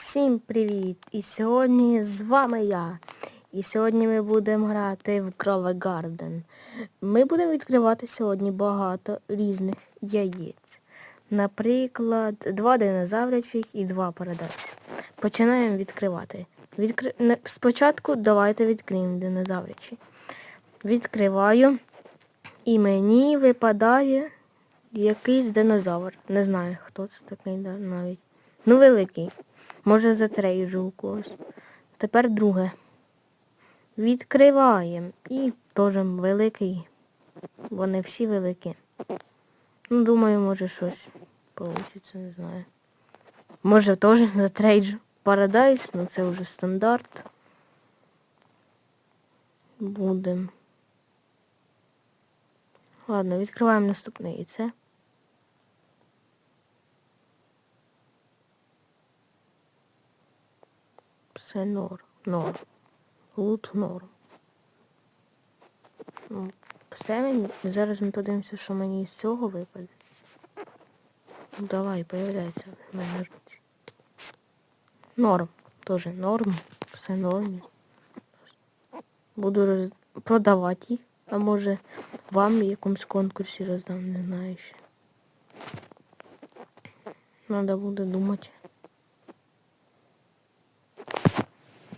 Всім привіт! І сьогодні з вами я. І сьогодні ми будемо грати в Крова Гарден. Ми будемо відкривати сьогодні багато різних яєць. Наприклад, два динозаврячих і два парадайси. Починаємо відкривати. Відкри... не- Спочатку давайте відкриємо динозаврячі. Відкриваю. І мені випадає якийсь динозавр. Не знаю, хто це такий навіть. Ну, великий. Може затрейджу у когось. Тепер друге. Відкриваємо. І теж великий. Вони всі великі. Ну, думаю, може щось получиться, не знаю. Може теж затрейджу. Парадайс, ну це вже стандарт. Будем. Ладно, відкриваємо наступне яйце. Все норм. Норм. Лут норм. Ну, Все мені. Зараз ми подивимося, що мені з цього випаде. Ну давай, появляється в мене руці. Норм. Тоже норм. Все норм. Буду роз... продавати їх. А може вам в якомусь конкурсі роздам, не знаю ще. Надо буде думати.